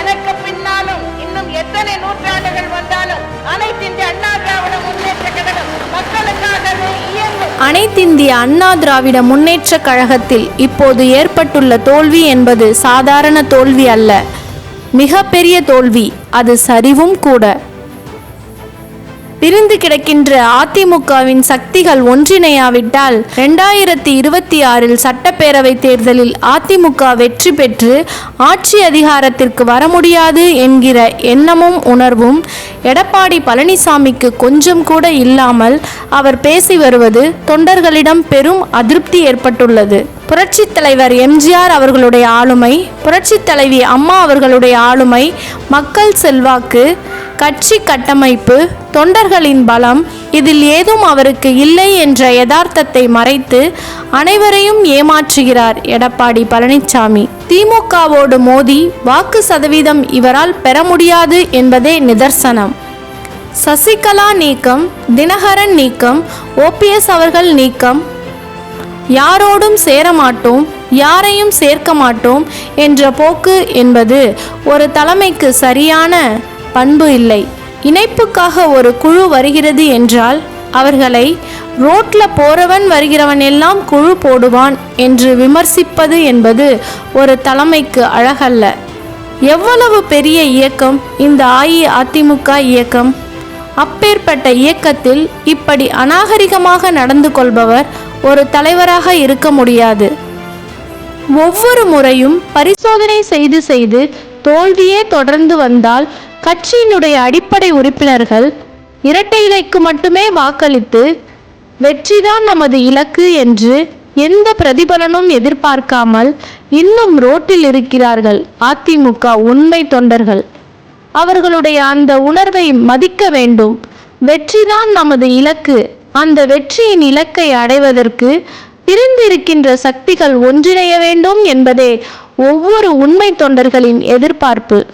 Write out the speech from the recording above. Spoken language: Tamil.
எனக்கு பின்னாலும் இன்னும் எத்தனை நூற்றாண்டுகள் வந்தாலும் அனைத்திந்திய அண்ணா திராவிட முன்னேற்ற கழகம் மக்களுக்காகவே இயங்கும். அனைத்திந்திய அண்ணா திராவிட முன்னேற்ற கழகத்தில் இப்போது ஏற்பட்டுள்ள தோல்வி என்பது சாதாரண தோல்வி அல்ல. மிகப்பெரிய தோல்வி அது சரிவும் கூட. பிரிந்து கிடக்கின்ற அதிமுகவின் சக்திகள் ஒன்றிணையாவிட்டால் ரெண்டாயிரத்தி இருபத்தி ஆறில் சட்டப்பேரவை தேர்தலில் அதிமுக வெற்றி பெற்று ஆட்சி அதிகாரத்திற்கு வர முடியாது என்கிற எண்ணமும் உணர்வும் எடப்பாடி பழனிசாமிக்கு கொஞ்சம் கூட இல்லாமல் அவர் பேசி வருவது தொண்டர்களிடம் பெரும் அதிருப்தி ஏற்பட்டுள்ளது. புரட்சித் தலைவர் எம்ஜிஆர் அவர்களுடைய ஆளுமை புரட்சித் தலைவி அம்மா அவர்களுடைய ஆளுமை மக்கள் செல்வாக்கு கட்சி கட்டமைப்பு தொண்டர்களின் பலம் இதில் ஏதும் அவருக்கு இல்லை என்ற யதார்த்தத்தை மறைத்து அனைவரையும் ஏமாற்றுகிறார் எடப்பாடி பழனிசாமி திமுகவோடு மோதி வாக்கு சதவீதம் இவரால் பெற முடியாது என்பதே நிதர்சனம். சசிகலா நீக்கம் தினகரன் நீக்கம் ஓபிஎஸ் அவர்கள் நீக்கம். யாரோடும் சேரமாட்டோம் யாரையும் சேர்க்க மாட்டோம் என்ற போக்கு என்பது ஒரு தலைமைக்கு சரியான பண்பு இல்லை. இணைப்புக்காக ஒரு குழு வருகிறது என்றால் அவர்களை ரோட்ல போறவன் வருகிறவன் எல்லாம் குழு போடுவான் என்று விமர்சிப்பது என்பது ஒரு தலைமைக்கு அழகல்ல. எவ்வளவு பெரிய இயக்கம் இந்த அஇஅதிமுக இயக்கம்? அப்பேற்பட்ட இயக்கத்தில் இப்படி அநாகரிகமாக நடந்து கொள்பவர் ஒரு தலைவராக இருக்க முடியாது. ஒவ்வொரு முறையும் பரிசோதனை செய்து செய்து தோல்வியே தொடர்ந்து வந்தால் கட்சியினுடைய அடிப்படை உறுப்பினர்கள் இரட்டை இலைக்கு மட்டுமே வாக்களித்து வெற்றிதான் நமது இலக்கு என்று எந்த பிரதிபலனும் எதிர்பார்க்காமல் இன்னும் ரோட்டில் இருக்கிறார்கள் அதிமுக உண்மை தொண்டர்கள். அவர்களுடைய அந்த உணர்வை மதிக்க வேண்டும். வெற்றிதான் நமது இலக்கு. அந்த வெற்றியின் இலக்கை அடைவதற்கு பிரிந்திருக்கின்ற சக்திகள் ஒன்றிணைய வேண்டும் என்பதே ஒவ்வொரு உண்மை தொண்டர்களின் எதிர்பார்ப்பு.